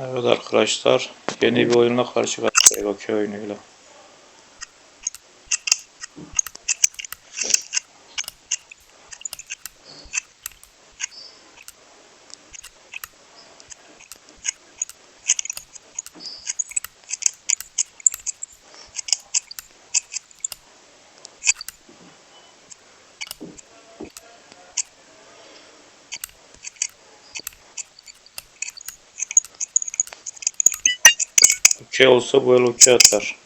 Evet arkadaşlar yeni bir oyunla karşı karşıyayız okey oyunuyla. Okey olsa bu el okey atar.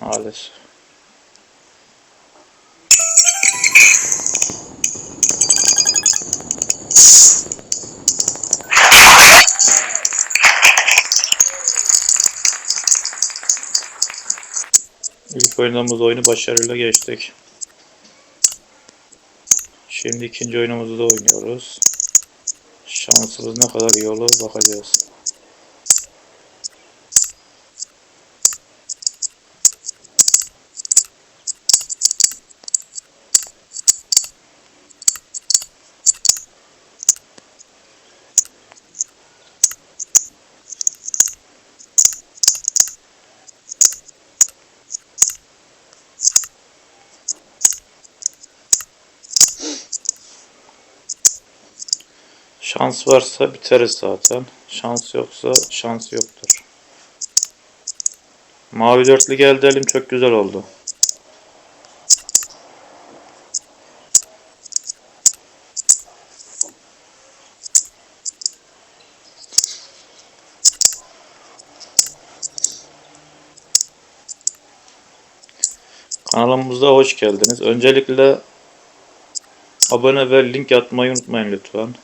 Maalesef. İlk oynadığımız oyunu başarıyla geçtik. Şimdi ikinci oyunumuzu da oynuyoruz. Şansımız ne kadar iyi olur bakacağız. Şans varsa biteriz zaten. Şans yoksa şans yoktur. Mavi dörtlü geldi elim çok güzel oldu. Kanalımıza hoş geldiniz. Öncelikle abone ve link atmayı unutmayın lütfen.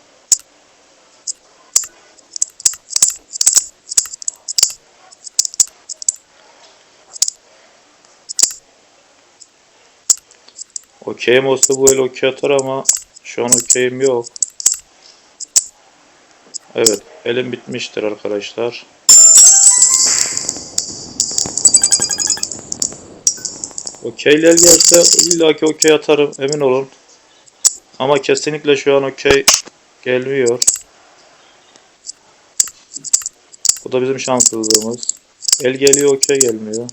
Okeyim olsa bu el okey atar ama şu an okeyim yok. Evet, elim bitmiştir arkadaşlar. Okeyli el gelse illaki okey atarım emin olun. Ama kesinlikle şu an okey gelmiyor. Bu da bizim şanssızlığımız. El geliyor okey gelmiyor.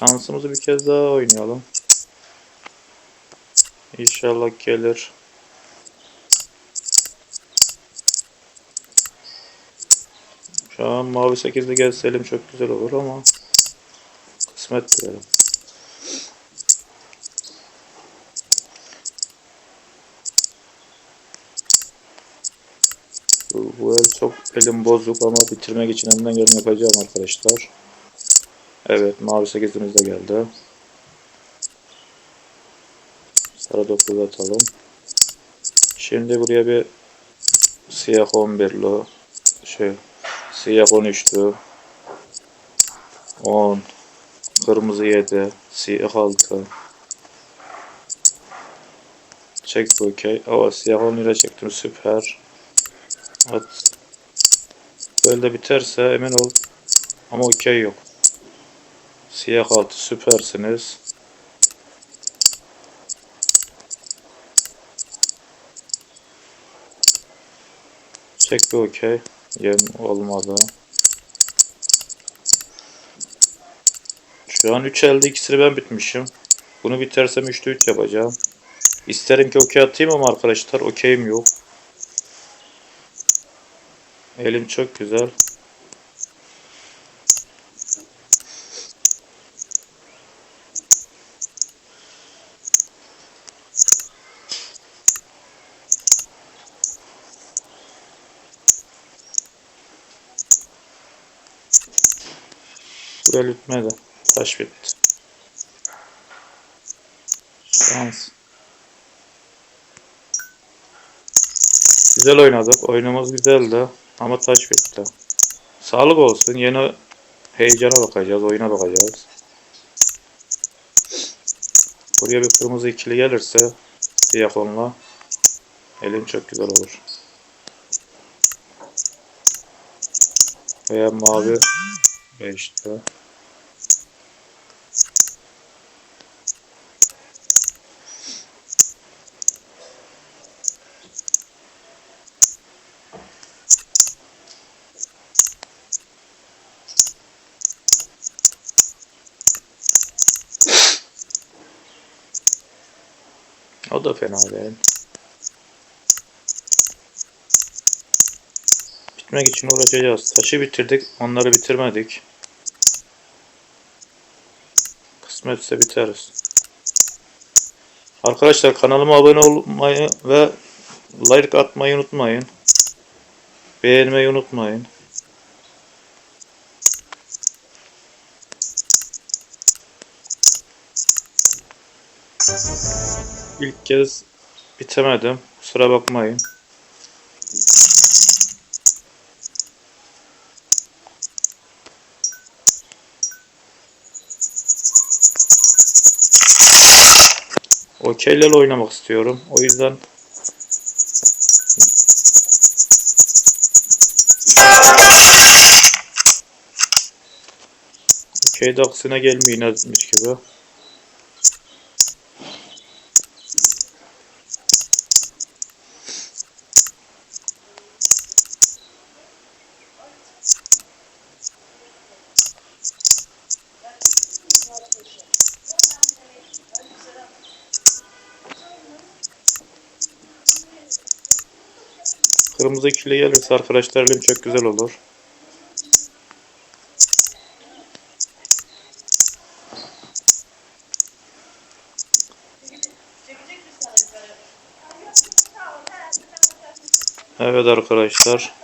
Şansımızı bir kez daha oynayalım. İnşallah gelir. Şu an mavi 8'de gelse çok güzel olur ama kısmet diyelim. Bu el çok elim bozuk ama bitirmek için elimden geleni yapacağım arkadaşlar. Evet mavi 8'imiz de geldi. Sarı 9 atalım. Şimdi buraya bir siyah 11'li şey siyah 13'lü 10 kırmızı 7 siyah 6 çek bu okey. Aa siyah 10 lira çektim süper. Evet. Böyle de biterse emin ol. Ama okey yok. Siyah altı süpersiniz. Çek bir okey. Yem olmadı. Şu an 3 elde ikisini ben bitmişim. Bunu bitersem 3'te 3 yapacağım. İsterim ki okey atayım ama arkadaşlar okeyim yok. Elim çok güzel. Bu el bitmedi. Taş bitti. Şans. Güzel oynadık. Oyunumuz güzeldi. Ama taş bitti. Sağlık olsun. Yeni heyecana bakacağız. Oyuna bakacağız. Buraya bir kırmızı ikili gelirse siyah onunla elim çok güzel olur. Veya mavi 5'te. Da fena değil. Bitmek için uğraşacağız. Taşı bitirdik, onları bitirmedik. Kısmetse biteriz. Arkadaşlar kanalıma abone olmayı ve like atmayı unutmayın. Beğenmeyi unutmayın. İlk kez bitemedim. Kusura bakmayın. Okeylerle oynamak istiyorum. O yüzden Okeyde aksine gelmeyin azmış gibi. Kırmızı ikili gelirse arkadaşlarım çok güzel olur. Evet arkadaşlar.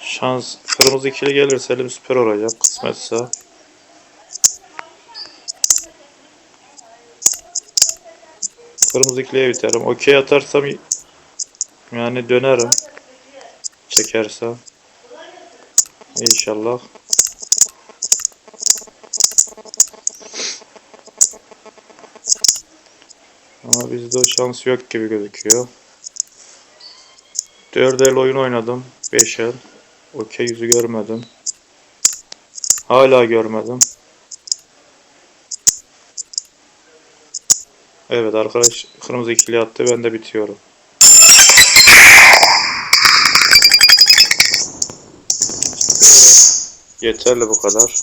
Şans kırmızı ikili gelirse elim süper olacak kısmetse. Kırmızı ikiliye biterim. Okey atarsam yani dönerim. Çekersem. İnşallah. Ama bizde o şans yok gibi gözüküyor. 4 el oyun oynadım. 5 el. Okey yüzü görmedim. Hala görmedim. Evet arkadaş kırmızı ikili attı. Ben de bitiyorum. Yeterli bu kadar.